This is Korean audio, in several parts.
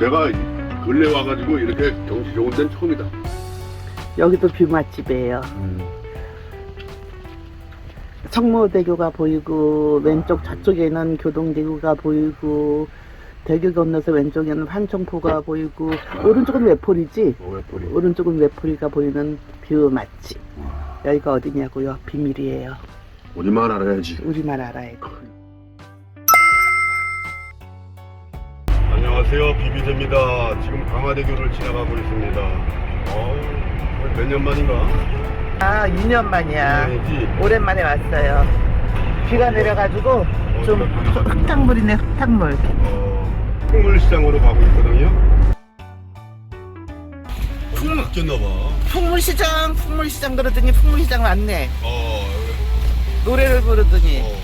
내가 근래 와가지고 이렇게 경치 좋은 데는 처음이다. 여기도 뷰 맛집이에요. 청모대교가 보이고 왼쪽 좌쪽에는 교동대교가 보이고 대교 건너서 왼쪽에는 환청포가 보이고 오른쪽은 외포리지? 오해뿌리. 오른쪽은 외포리가 보이는 뷰 맛집. 여기가 어디냐고요? 비밀이에요. 우리만 알아야지. 우리만 알아야 돼 안녕하세요. 비비제입니다. 지금 강화대교를 지나가고 있습니다. 어, 몇년 만인가? 아 2년 만이야 아니지. 오랜만에 왔어요 비가 내려가지고 좀 흙탕물이네 흙탕물 어, 풍물시장으로 가고 있거든요. 풍물 바뀌었나봐. 풍물시장 풍물시장 그러더니 풍물시장 왔네 어, 노래를 부르더니 어,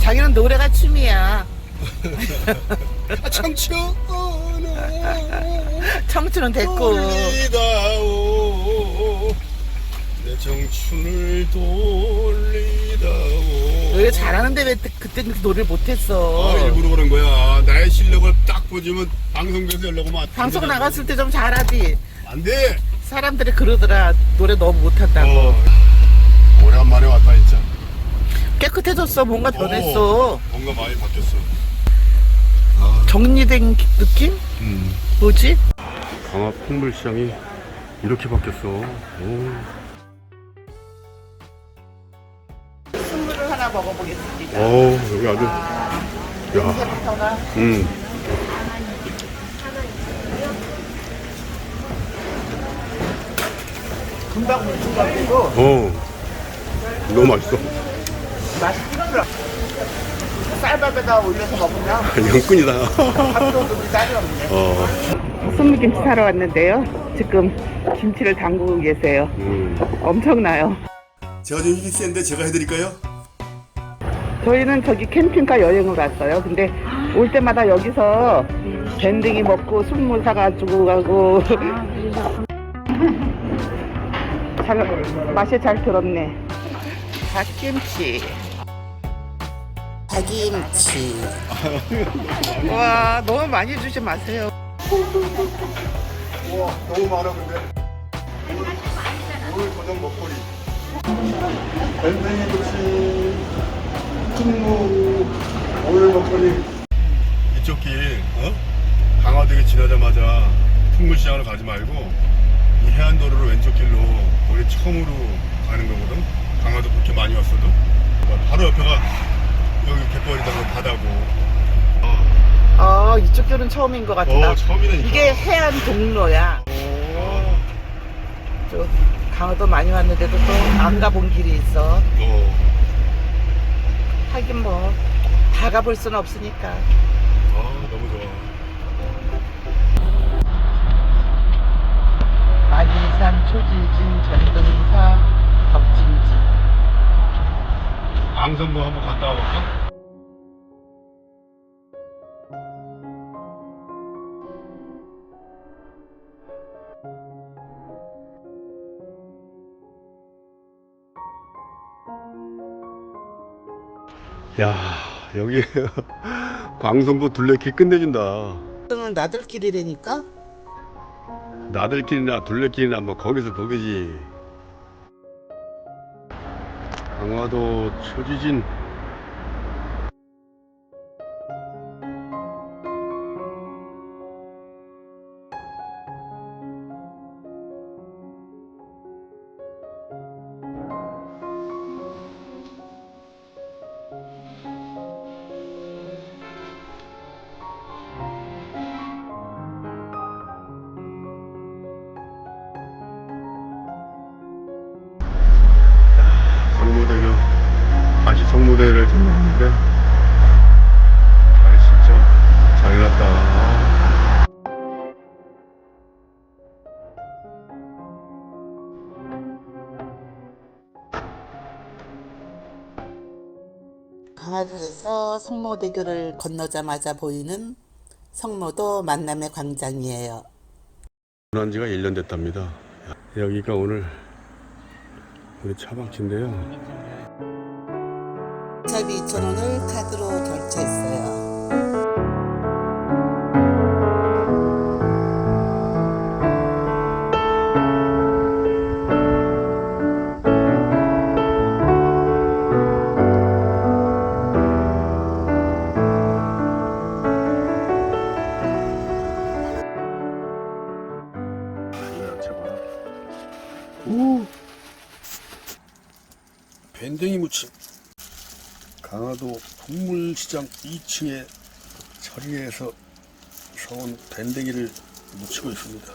자기는 노래가 춤이야 아, 청춘 청춘은 됐고. 돌리다오. 내 청춘을 돌리다오. 노래 잘하는데 왜 그때 노래를 못했어? 아 일부러 그런 거야. 나의 실력을 딱 보지면 방송국에서 연락 오면 방송 나갔을 때 좀 잘하지. 안돼. 사람들이 그러더라. 노래 너무 못한다고. 어, 오랜만에 왔다 진짜. 깨끗해졌어. 뭔가 변했어. 어, 뭔가 많이 바뀌었어 정리된 기- 느낌? 음. 뭐지? 강화 풍물시장이 이렇게 바뀌었어 오. 순물을 하나 먹어보겠습니다 오 여기 아주 야 냄새부터가 음. 금방 물어가지고 어 너무 맛있어 맛있어 쌀밥에다 올려서 먹으면 영끈이다 밥도 좀 쌀이 없네 어. 순무김치 사러 왔는데요 지금 김치를 담그고 계세요 음. 엄청나요 제가 좀 힘이 센데 제가 해드릴까요? 저희는 저기 캠핑카 여행을 갔어요. 근데 올 때마다 여기서 밴딩이 먹고 순무 사가지고 가고. 잘, 맛이 잘 들었네. 갓김치. 갓김치. 와, 너무 많이 주지 마세요. 우와 너무 많아 근데 오늘 저녁 먹거리 밴댕이 김치 충무 오늘 먹거리 이쪽 길 어? 강화도에 지나자마자 풍물시장으로 가지 말고 이 해안도로로 왼쪽 길로 우리 처음으로 가는 거거든 강화도 그렇게 많이 왔어도 바로 옆에가 여기 갯벌이다 바다고 아, 이쪽 길은 처음인 것 같다. 어 처음이라니까 이게 해안 동로야. 어, 저 강화도 많이 왔는데도 또 안 가본 길이 있어. 어. 하긴 뭐 다 가볼 수는 없으니까. 아 너무 좋아 만리산 초지진 전등사 덕진 지. 방송부 한번 갔다 와볼까? 야 여기 광성도 둘레길 끝내준다 는 나들길이라니까? 나들길이나 둘레길이나 뭐 거기서 거기지 강화도 초지진 다시 성무대를 찾는데 아니 진짜 잘 났다. 강화도에서 성모대교를 건너자마자 보이는 성모도 만남의 광장이에요. 한 지가 1년 됐답니다. 여기가 오늘 우리 차박지인데요 2,000원을 카드로 결제했어요. 강화도 풍물시장 2층에 자리에서 사온 밴댕이를 무치고 있습니다.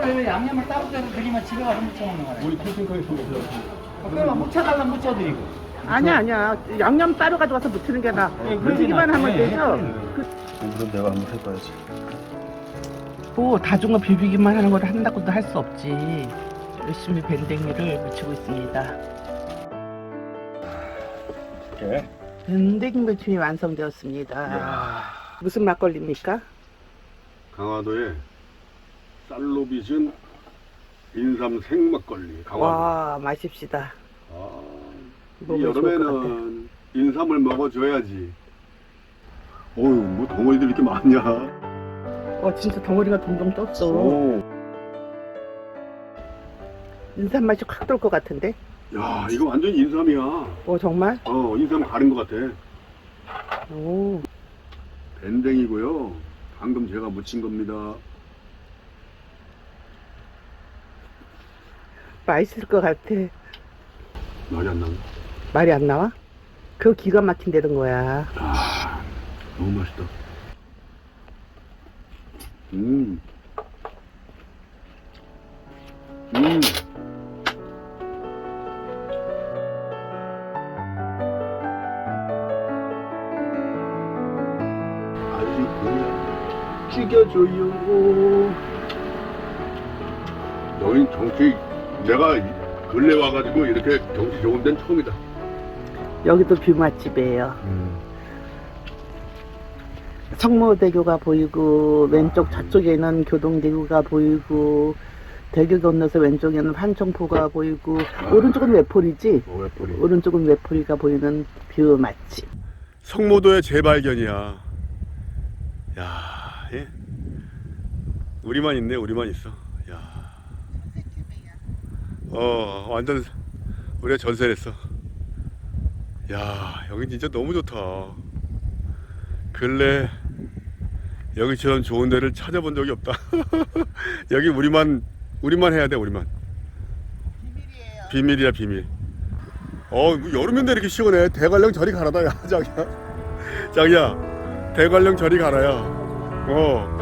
양념을 따로 따로 드리면 집에 가서 묻혀 먹는 거예요. 우리 캠핑카에서 오세요. 그러면 묻혀달라면 묻혀드리고. 아니야 아니야 양념 따로 가져가서 묻히는 게 나아 예, 묻히기만 하면 예, 되죠 오늘은 내가 한번 해봐야지. 뭐 다중어 비비기만 하는 걸 한다고도 할 수 없지 열심히 밴댕이를 묻히고 있습니다 이렇게. 무침이 완성되었습니다 이야. 무슨 막걸리입니까? 강화도에 쌀로 빚은 인삼 생막걸리 강화도. 와 마십시다 아, 이 먹으면 좋을 것 여름에는 인삼을 먹어줘야지. 어휴, 뭐 덩어리들 이렇게 많냐? 어 진짜 덩어리가 동동 떴어 오, 인삼 맛이 확 돌 것 같은데 야, 이거 완전 인삼이야. 어 정말? 어, 인삼 가른 것 같아. 오 밴댕이고요. 방금 제가 무친 겁니다. 맛있을 것 같아 말이 안 나네. 말이 안 나와? 그거 기가 막힌다는 거야 아, 너무 맛있다. 음. 음. 그냥 죽여줘요. 여긴 정치, 내가 근래 와가지고 이렇게 경치 좋은 데는 처음이다. 여기도 뷰 맛집이에요 성모대교가 보이고 왼쪽 저쪽에는 교동대교가 보이고 대교 건너서 왼쪽에는 환청포가 보이고 오른쪽은 외포리지 어, 왜 뿌리? 오른쪽은 외포리가 보이는 뷰 맛집 성모도의 재발견이야. 야, 예? 우리만 있네, 우리만 있어. 야. 어, 완전 우리가 전세를 했어. 야, 여기 진짜 너무 좋다. 근래 여기처럼 좋은 데를 찾아본 적이 없다. 여기 우리만 우리만 해야 돼, 우리만. 비밀이야, 비밀. 어, 뭐 여름인데 이렇게 시원해. 대관령 저리 가라다, 야, 자기야. 자기야, 대관령 저리 가라야. 어.